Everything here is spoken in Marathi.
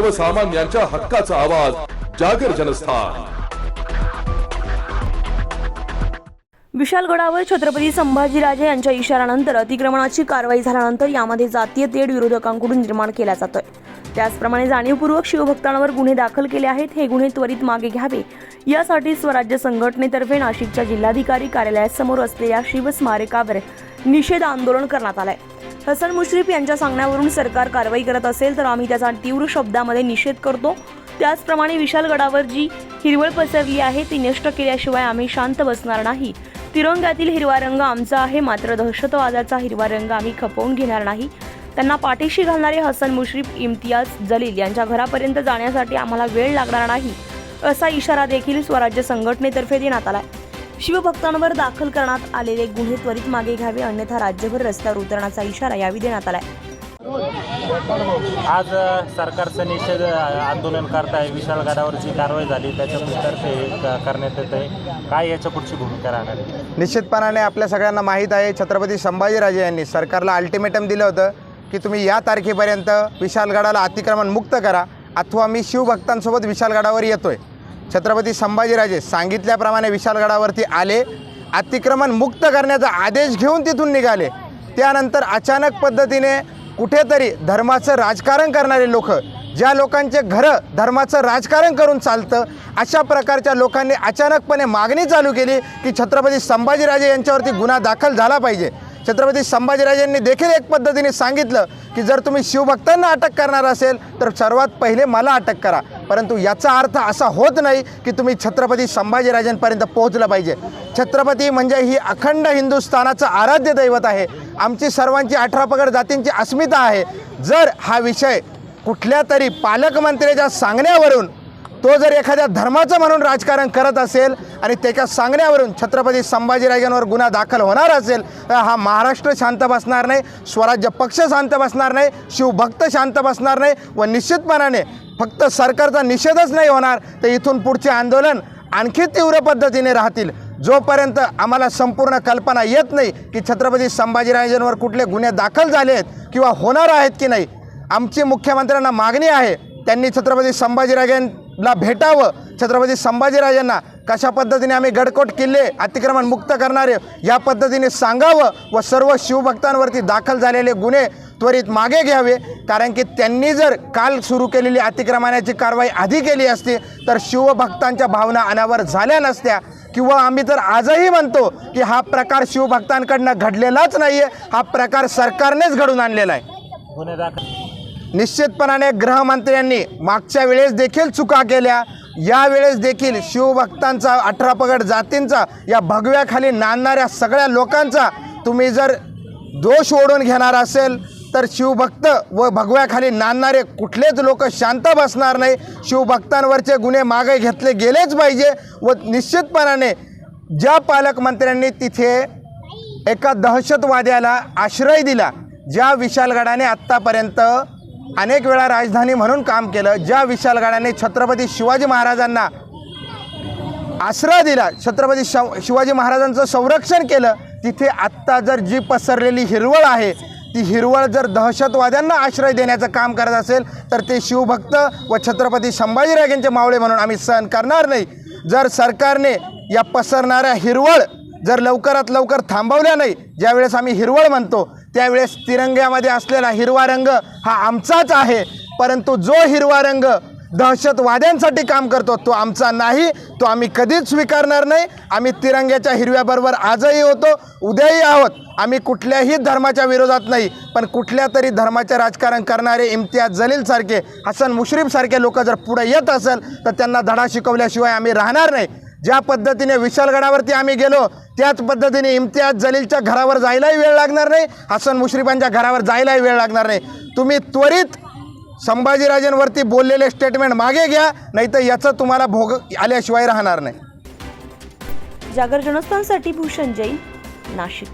सर्वसामान्यांच्या हक्काचा आवाज जागर जनस्थान. विशालगडावर छत्रपती संभाजीराजे यांच्या इशाऱ्यानंतर अतिक्रमणाची कारवाई झाल्यानंतर यामध्ये जातीय तेढ विरोधकांकडून निर्माण केला जातोय. त्याचप्रमाणे जाणीवपूर्वक शिवभक्तांवर गुन्हे दाखल केले आहेत हे गुन्हे त्वरित मागे घ्यावे. यासाठी स्वराज्य संघटनेतर्फे नाशिकच्या जिल्हाधिकारी कार्यालयासमोर असलेल्या शिवस्मारकावर निषेध आंदोलन करण्यात आलंय. हसन मुश्रीफ यांच्या सांगण्यावरून सरकार कारवाई करत असेल तर आम्ही त्याचा तीव्र शब्दामध्ये निषेध करतो. त्याचप्रमाणे विशालगडावर जी हिरवळ पसरली आहे ती नष्ट केल्याशिवाय आम्ही शांत बसणार नाही. तिरंग्यातील हिरवा रंग आमचा आहे मात्र दहशतवादाचा हिरवा रंग आम्ही खपवून घेणार नाही. त्यांना पाठीशी घालणारे हसन मुश्रीफ इम्तियाज जलील यांच्या घरापर्यंत जाण्यासाठी आम्हाला वेळ लागणार नाही असा इशारा देखील स्वराज्य संघटनेतर्फे देण्यात आलाय. शिवभक्तांवर दाखल करण्यात आलेले गुन्हे त्वरित मागे घ्यावे अन्यथा राज्यभर रस्त्यावर उतरण्याचा इशारा यावेळी देण्यात आलाय. आज सरकारचं निषेध आंदोलन करताय. विशाळगडावर जी कारवाई झाली. त्याच्यातर्फे करण्यात येत आहे काय याच्या पुढची भूमिका राहणार आहे? निश्चितपणाने आपल्या सगळ्यांना माहीत आहे छत्रपती संभाजीराजे यांनी सरकारला अल्टिमेटम दिलं होतं की तुम्ही या तारखेपर्यंत विशालगडाला अतिक्रमण मुक्त करा. अथवा मी शिवभक्तांसोबत विशालगडावर येतोय. छत्रपती संभाजीराजे सांगितल्याप्रमाणे विशालगडावरती आले. अतिक्रमण मुक्त करण्याचा आदेश घेऊन तिथून निघाले. त्यानंतर अचानक पद्धतीने कुठेतरी धर्माचं राजकारण करणारे लोक ज्या लोकांचे घरं धर्माचं राजकारण करून चालतं अशा प्रकारच्या लोकांनी अचानकपणे मागणी चालू केली की छत्रपती संभाजीराजे यांच्यावरती गुन्हा दाखल झाला पाहिजे. छत्रपती संभाजीराजेंनी देखील एक पद्धतीने सांगितलं की जर तुम्ही शिवभक्तांना अटक करणार असेल तर सर्वात पहिले मला अटक करा. परंतु याचा अर्थ असा होत नाही की तुम्ही छत्रपती संभाजीराजांपर्यंत पोहोचलं पाहिजे. छत्रपती म्हणजे ही अखंड हिंदुस्थानाचं आराध्य दैवत आहे. आमची सर्वांची अठरा पगड जातींची अस्मिता आहे. जर हा विषय कुठल्या तरी पालकमंत्र्याच्या सांगण्यावरून तो जर एखाद्या धर्माचं म्हणून राजकारण करत असेल आणि त्याच्या सांगण्यावरून छत्रपती संभाजीराजांवर गुन्हा दाखल होणार असेल तर हा महाराष्ट्र शांत बसणार नाही स्वराज्य पक्ष शांत बसणार नाही शिवभक्त शांत बसणार नाही व निश्चितपणाने फक्त सरकारचा निषेधच नाही होणार तर इथून पुढचे आंदोलन आणखी तीव्र पद्धतीने राहतील. जोपर्यंत आम्हाला संपूर्ण कल्पना येत नाही की छत्रपती संभाजीराजांवर कुठले गुन्हे दाखल झाले आहेत किंवा होणार आहेत की नाही आमची मुख्यमंत्र्यांना मागणी आहे त्यांनी छत्रपती ला भेटावं. छत्रपती संभाजीराजांना कशा पद्धतीने आम्ही गडकोट किल्ले अतिक्रमण मुक्त करणारे या पद्धतीने सांगावं व सर्व शिवभक्तांवरती दाखल झालेले गुन्हे त्वरित मागे घ्यावे. कारण की त्यांनी जर काल सुरू केलेली अतिक्रमणाची कारवाई आधी केली असती तर शिवभक्तांच्या भावना अनावर झाल्या नसत्या. किंवा आम्ही तर आजही म्हणतो की हा प्रकार शिवभक्तांकडनं घडलेलाच नाही आहे हा प्रकार सरकारनेच घडून आणलेला आहे. गुन्हे दाखल निश्चितपणाने गृहमंत्र्यांनी मागच्या वेळेस देखील चुका केल्या. यावेळेस देखील शिवभक्तांचा अठरा पगड जातींचा या भगव्याखाली नांदणाऱ्या सगळ्या लोकांचा तुम्ही जर दोष ओढून घेणार असेल तर शिवभक्त व भगव्याखाली नांदणारे कुठलेच लोक शांत बसणार नाही. शिवभक्तांवरचे गुन्हे मागे घेतले गेलेच पाहिजे व निश्चितपणाने ज्या पालकमंत्र्यांनी तिथे एका दहशतवाद्याला आश्रय दिला ज्या विशालगडाने आत्तापर्यंत अनेक वेळा राजधानी म्हणून काम केलं. ज्या विशालगडाने छत्रपती शिवाजी महाराजांना आश्रय दिला छत्रपती शव शिवाजी महाराजांचं संरक्षण केलं तिथे आत्ता जर जी पसरलेली हिरवळ आहे ती हिरवळ जर दहशतवाद्यांना आश्रय देण्याचं काम करत असेल तर ते शिवभक्त व छत्रपती संभाजीराजांचे मावळे म्हणून आम्ही सहन करणार नाही. जर सरकारने या पसरणाऱ्या हिरवळ जर लवकरात लवकर थांबवल्या नाही ज्यावेळेस आम्ही हिरवळ म्हणतो त्यावेळेस तिरंग्यामध्ये असलेला हिरवा रंग हा आमचाच आहे. परंतु जो हिरवा रंग दहशतवाद्यांसाठी काम करतो तो आमचा नाही. तो आम्ही कधीच स्वीकारणार नाही. आम्ही तिरंग्याच्या हिरव्याबरोबर आजही होतो उद्याही आहोत. आम्ही कुठल्याही धर्माच्या विरोधात नाही पण कुठल्या तरी धर्माचे राजकारण करणारे इम्तियाज जलीलसारखे हसन मुश्रीफसारखे लोक जर पुढे येत असेल तर त्यांना धडा शिकवल्याशिवाय आम्ही राहणार नाही. ज्या पद्धतीने विशालगडावरती आम्ही गेलो त्याच पद्धतीने इम्तियाज जलीलच्या घरावर जायलाही वेळ लागणार नाही हसन मुश्रीफांच्या घरावर जायलाही वेळ लागणार नाही. तुम्ही त्वरित संभाजीराजेंवरती बोललेले स्टेटमेंट मागे घ्या नाही तर याचं तुम्हाला भोग आल्याशिवाय राहणार नाही. जागर जनस्थानसाठी भूषण जैन नाशिक.